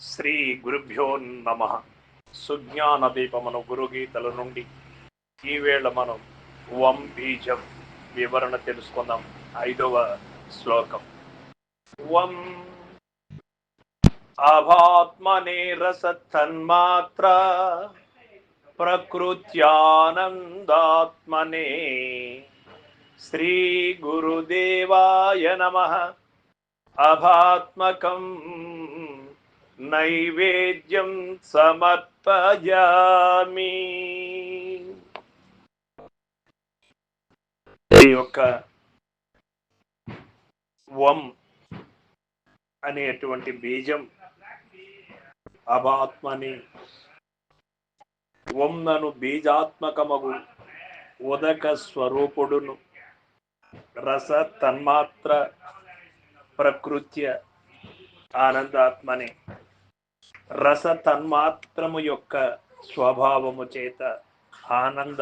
శ్రీ గురుభ్యో నమ. సుజ్ఞాన దీపమను గురుగీతల నుండి ఈవేళ మనం వం బీజం వివరణ తెలుసుకుందాం. ఐదవ శ్లోకం. వం అభాత్మనే రసతన్మాత్ర ప్రకృత్యానందాత్మనే శ్రీ గురుదేవాయ నమ. అభాత్మకం నైవేద్యం సమర్పయామి. ఈ యొక్క వం అనేటువంటి బీజం అభాత్మని వంనను బీజాత్మకమగు ఉదక స్వరూపుడును రస తన్మాత్ర ప్రకృత్య ఆనందాత్మని రస తన్మాత్రము యొక్క స్వభావము చేత ఆనంద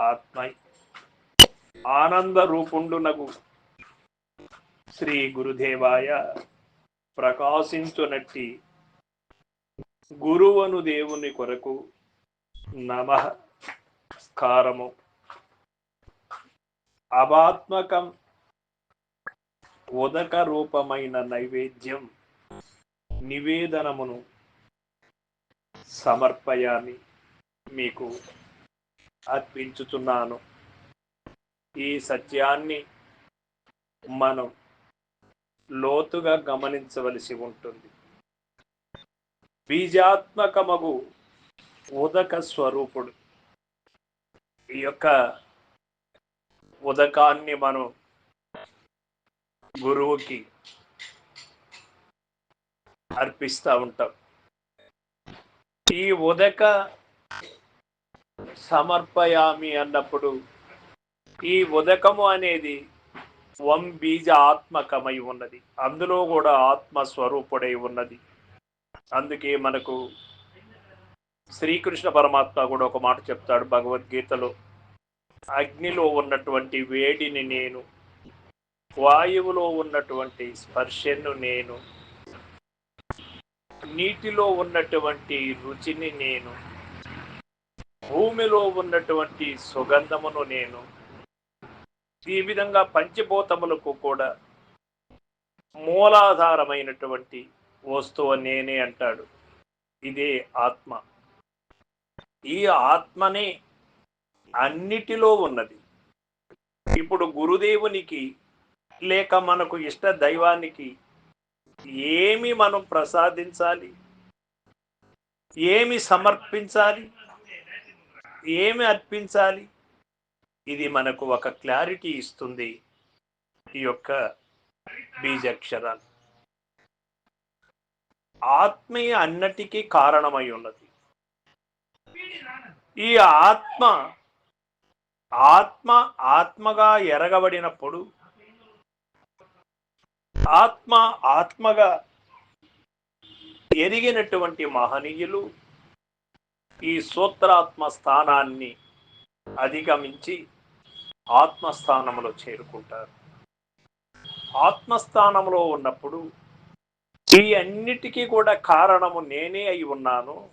ఆత్మ ఆనంద రూపుండునకు శ్రీ గురుదేవాయ ప్రకాశించునట్టి గురువను దేవుని కొరకు నమస్కారము. అభాత్మకం ఉదక రూపమైన నైవేద్యం నివేదనమును సమర్పయాన్ని మీకు అర్పించుతున్నాను ఈ సత్యాన్ని మనం లోతుగా గమనించవలసి ఉంటుంది. బీజాత్మకమగు ఉదక స్వరూపుడు. ఈ యొక్క ఉదకాన్ని మనం గురువుకి అర్పిస్తూ ఉంటాం. ఈ ఉదక సమర్పయామి అన్నప్పుడు ఈ ఉదకము అనేది వం బీజ ఆత్మకమై ఉన్నది. అందులో కూడా ఆత్మ స్వరూపుడై ఉన్నది. అందుకే మనకు శ్రీకృష్ణ పరమాత్మ కూడా ఒక మాట చెప్తాడు భగవద్గీతలో. అగ్నిలో ఉన్నటువంటి వేడిని నేను వాయువులో ఉన్నటువంటి స్పర్శను నేను నీటిలో ఉన్నటువంటి రుచిని నేను భూమిలో ఉన్నటువంటి సుగంధమును నేను ఈ విధంగా పంచభూతములకు కూడా మూలాధారమైనటువంటి వస్తువు నేనే అంటాడు. ఇదే ఆత్మ. ఈ ఆత్మనే అన్నిటిలో ఉన్నది. ఇప్పుడు గురుదేవునికి లేక మనకు ఇష్ట దైవానికి ఏమి మనం ప్రసాదించాలి? ఏమి సమర్పించాలి? ఏమి అర్పించాలి? ఇది మనకు ఒక క్లారిటీ ఇస్తుంది ఈ యొక్క బీజాక్షరాలు. ఆత్మీయ అన్నటికీ కారణమై ఉన్నది. ఈ ఆత్మ ఆత్మ ఆత్మగా ఎరగబడినప్పుడు ఆత్మ ఆత్మగా ఎరిగినటువంటి మహనీయులు ఈ సూత్రాత్మ స్థానాన్ని అధిగమించి ఆత్మస్థానంలో చేరుకుంటారు. ఆత్మస్థానంలో ఉన్నప్పుడు ఈ అన్నిటికీ కూడా కారణము నేనే అయి ఉన్నాను.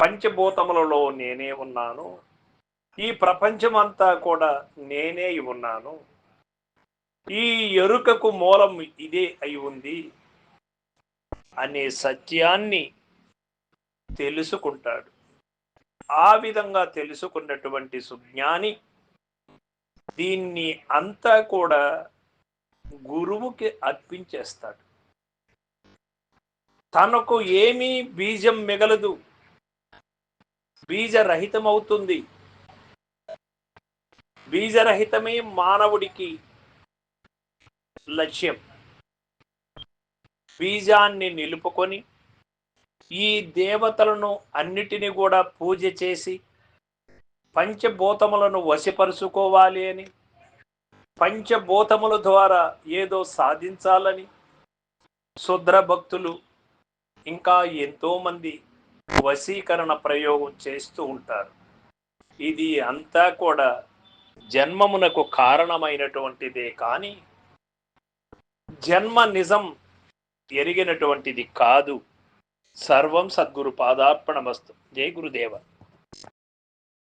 పంచభూతములలో నేనే ఉన్నాను. ఈ ప్రపంచమంతా కూడా నేనే అయి ఉన్నాను. ఈ ఎరుకకు మూలం ఇదే అయి ఉంది అనే సత్యాన్ని తెలుసుకుంటాడు. ఆ విధంగా తెలుసుకున్నటువంటి సుజ్ఞాని దీన్ని అంతా కూడా గురువుకి అర్పించేస్తాడు. తనకు ఏమీ బీజం మిగలదు. బీజరహితమవుతుంది. బీజరహితమే మానవుడికి లక్ష్యం. బీజాన్ని నిలుపుకొని ఈ దేవతలను అన్నిటిని కూడా పూజ చేసి పంచభూతములను వశపరుచుకోవాలి అని పంచభూతముల ద్వారా ఏదో సాధించాలని శుద్ర భక్తులు ఇంకా ఎంతోమంది వశీకరణ ప్రయోగం చేస్తూ ఉంటారు. ఇది అంతా కూడా జన్మమునకు కారణమైనటువంటిదే కానీ జన్మ నిజం ఎరిగినటువంటిది కాదు. సర్వం సద్గురు పాదార్పణమస్తు. జై గురుదేవ.